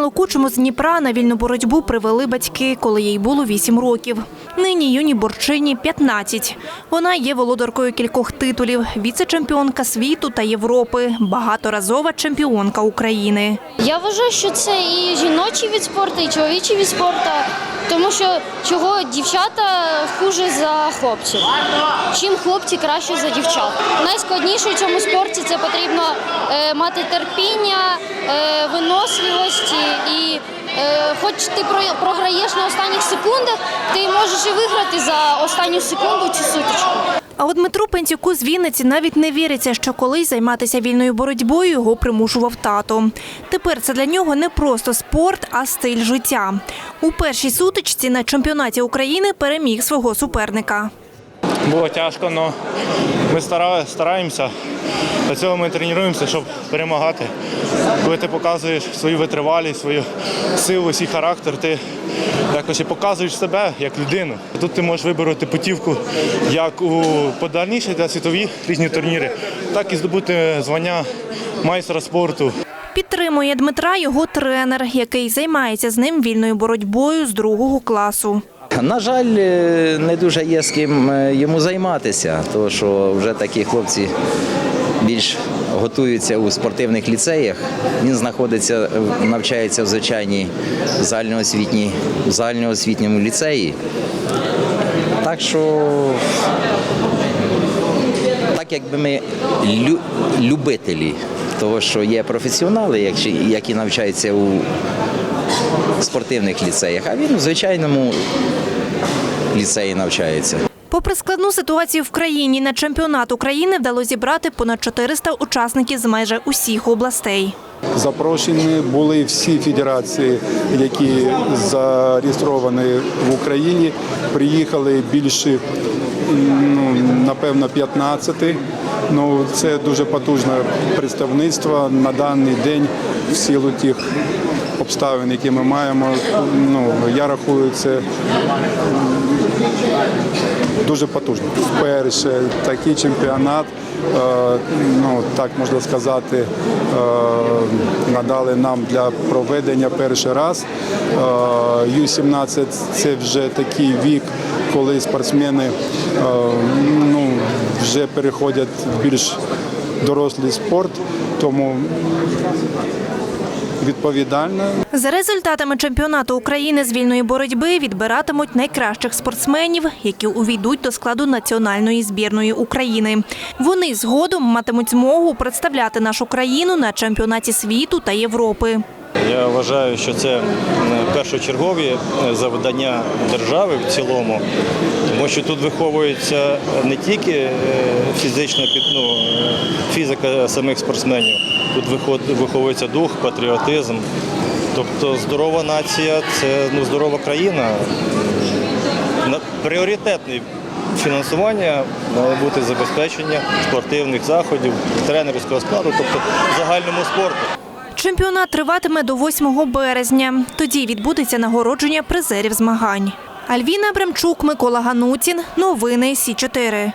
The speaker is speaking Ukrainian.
Молодшому з Дніпра на вільну боротьбу привели батьки, коли їй було 8 років. Нині юній борчині 15. Вона є володаркою кількох титулів: віце-чемпіонка світу та Європи, багаторазова чемпіонка України. Я вважаю, що це і жіночий від спорту, і чоловічий від спорту, тому що чого дівчата хуже за хлопців. Чим хлопці краще за дівчат. Найскладніше у цьому спорті це потрібно е, мати терпіння, е, виносливості і. Е, Хоч ти про- програєш на останніх секундах, ти можеш і виграти за останню секунду цю сутичку. А от Дмитру Пенцюку з Вінниці навіть не віриться, що колись займатися вільною боротьбою його примушував тато. Тепер це для нього не просто спорт, а стиль життя. У першій сутичці на чемпіонаті України переміг свого суперника. Було тяжко, але ми стараємося. Для цього ми тренуємося, щоб перемагати. Коли ти показуєш свою витривалість, свою силу, свій характер, ти якось і показуєш себе як людину. Тут ти можеш вибороти путівку як у подальніші та світові різні турніри, так і здобути звання майстра спорту. Підтримує Дмитра його тренер, який займається з ним вільною боротьбою з другого класу. На жаль, е, не дуже є з ким е, йому займатися, тому що вже такі хлопці більш готуються у спортивних ліцеях. Він знаходиться, е, навчається в звичайній загальноосвітній, загальноосвітньому ліцеї. Так що, так якби ми лю- любителі того, що є професіонали, які навчаються у спортивних ліцеях, а він у звичайному ліцеї навчається. Попри складну ситуацію в країні, на чемпіонат України вдалося зібрати понад 400 учасників з майже усіх областей. Запрошені були всі федерації, які зареєстровані в Україні. Приїхали більше, ну, напевно, 15. Ну, це дуже потужне представництво на даний день в силу тих обставин, які ми маємо. Ну, я рахую, це дуже потужно. Вперше такий чемпіонат, е, ну так можна сказати, е, надали нам для проведення перший раз. Е, Ю-17 це вже такий вік, коли спортсмени ну, вже переходять в більш дорослий спорт, тому відповідально За результатами чемпіонату України з вільної боротьби відбиратимуть найкращих спортсменів, які увійдуть до складу національної збірної України. Вони згодом матимуть змогу представляти нашу країну на чемпіонаті світу та Європи. Я вважаю, що це першочергові е, завдання держави в цілому, тому що тут виховується не тільки е, фізична ну, е, фізика самих спортсменів, тут виховується дух, патріотизм. Тобто здорова нація це ну, здорова країна. Пріоритетне фінансування має бути забезпечення спортивних заходів, тренерського складу, тобто загальному спорту. Чемпіонат триватиме до 8 березня. Тоді відбудеться нагородження призерів змагань. Альвіна Бремчук, Микола Ганутін. Новини Сі 4